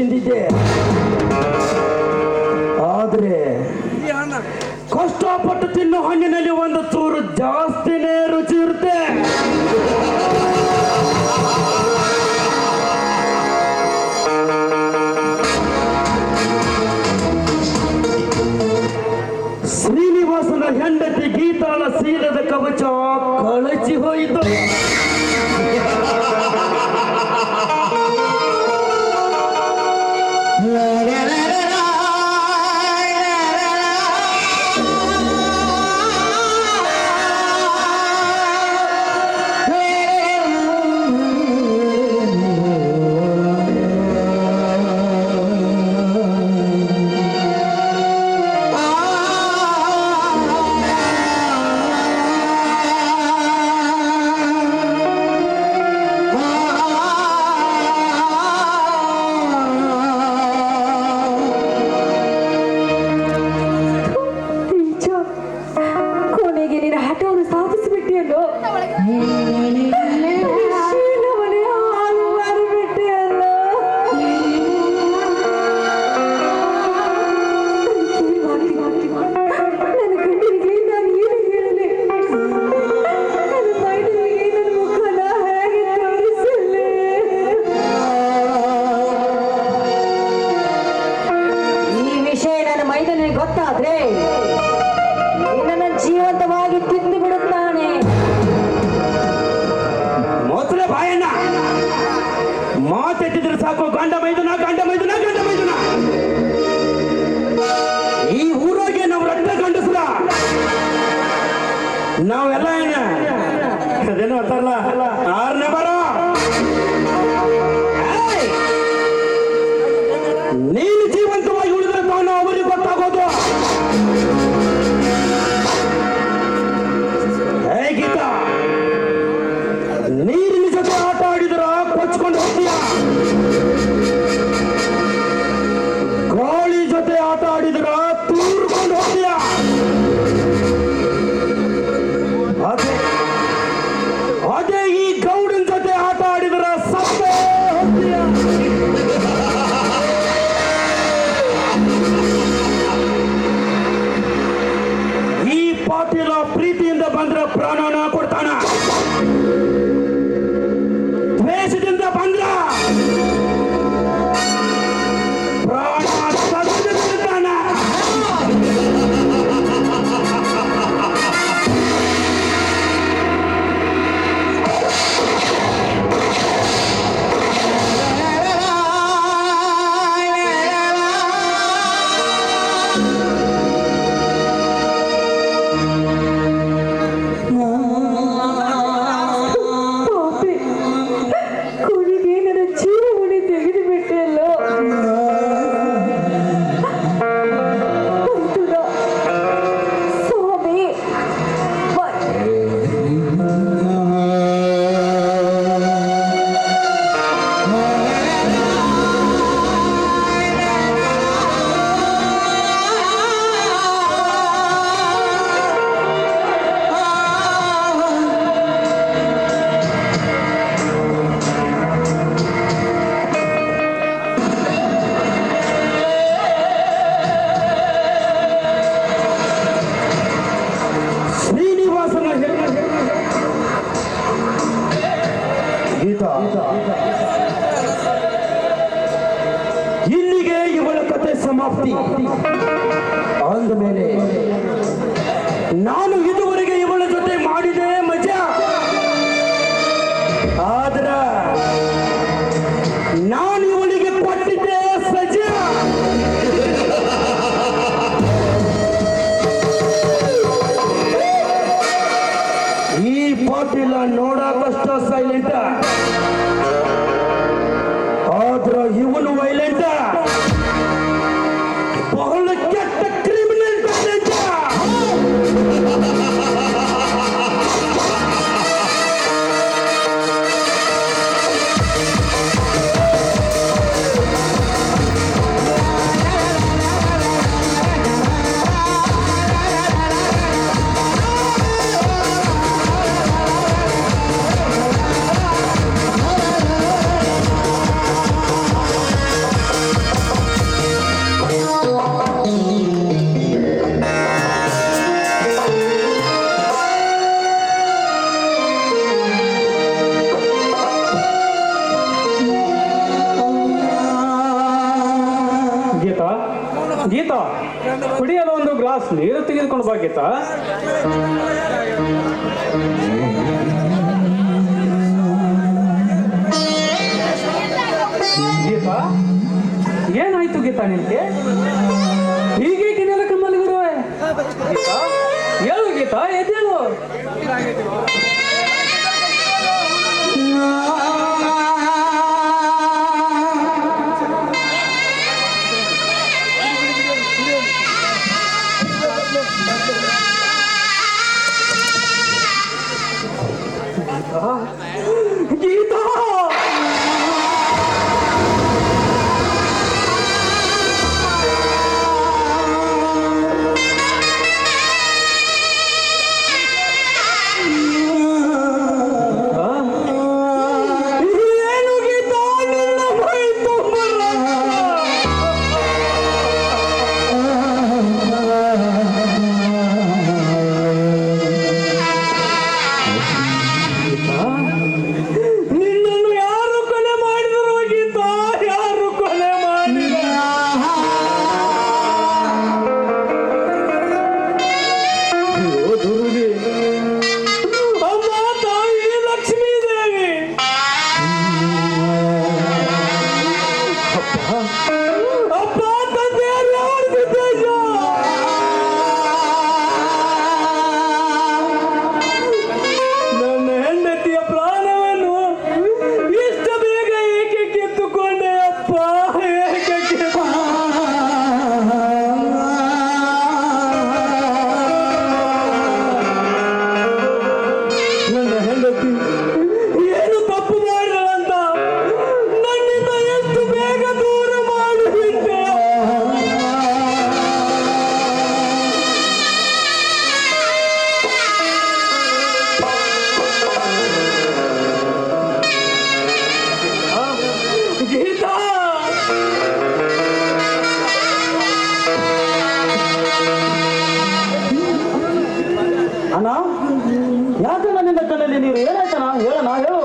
Şimdi de ಆರನೇ ಬರೋ ಕುಡಿಯಲು ಒಂದು ಗ್ಲಾಸ್ ನೀರು ತೆಗೆದುಕೊಂಡು ಬಾಕಿತ ಗೀತಾ. ಏನಾಯ್ತು ಗೀತಾ ನಿನ್ಗೆ? ಹೀಗೀಗ ನೆಲಕ್ಕೆ ಮಲಗಿರುವೆ ಗೀತಾ, ಹೇಳು ಗೀತಾ, ಎದ್ದೇಳು. Guitar! ನೀವು ನೀನು ಹೇಳಾಯ್ತನಾ ಹೇಳನಾ ಹೇಳು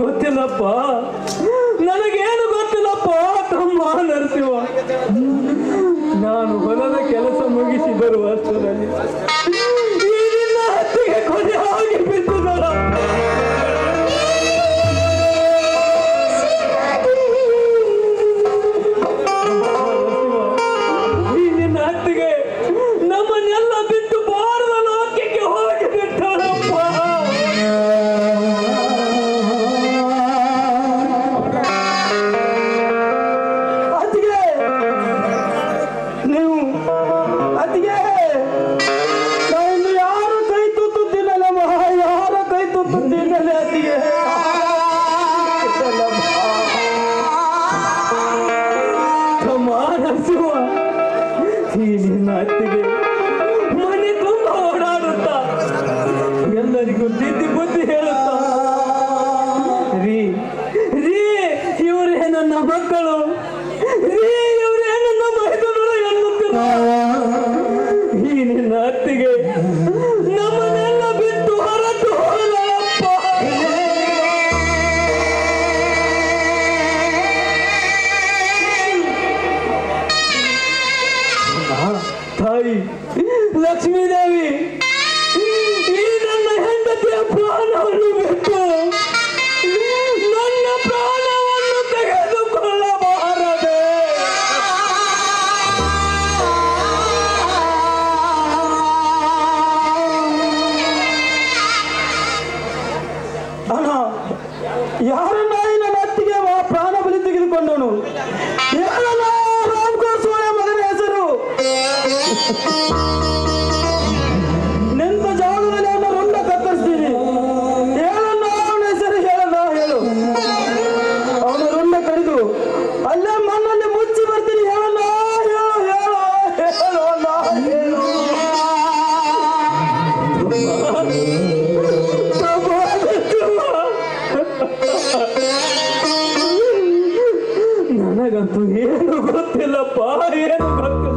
ಗೊತ್ತಿಲ್ಲಪ್ಪ. ನನಗೇನು ಗೊತ್ತಿಲ್ಲಪ್ಪ, ತಮ್ಮ ನರಸಿಂಹ. ನಾನು ಹೊಲದ ಕೆಲಸ ಮುಗಿಸಿ ಬರುವ ಅಷ್ಟರಲ್ಲಿ ಹತ್ತಿಗೆ ಕೊನೆ ಹೋಗಿ ಬಿದ್ದು ಯಾರನ್ನ ನನಗಂತೂ ಏನು ಗೊತ್ತಿಲ್ಲಪ್ಪ ಏನು ಗೊತ್ತಿಲ್ಲ.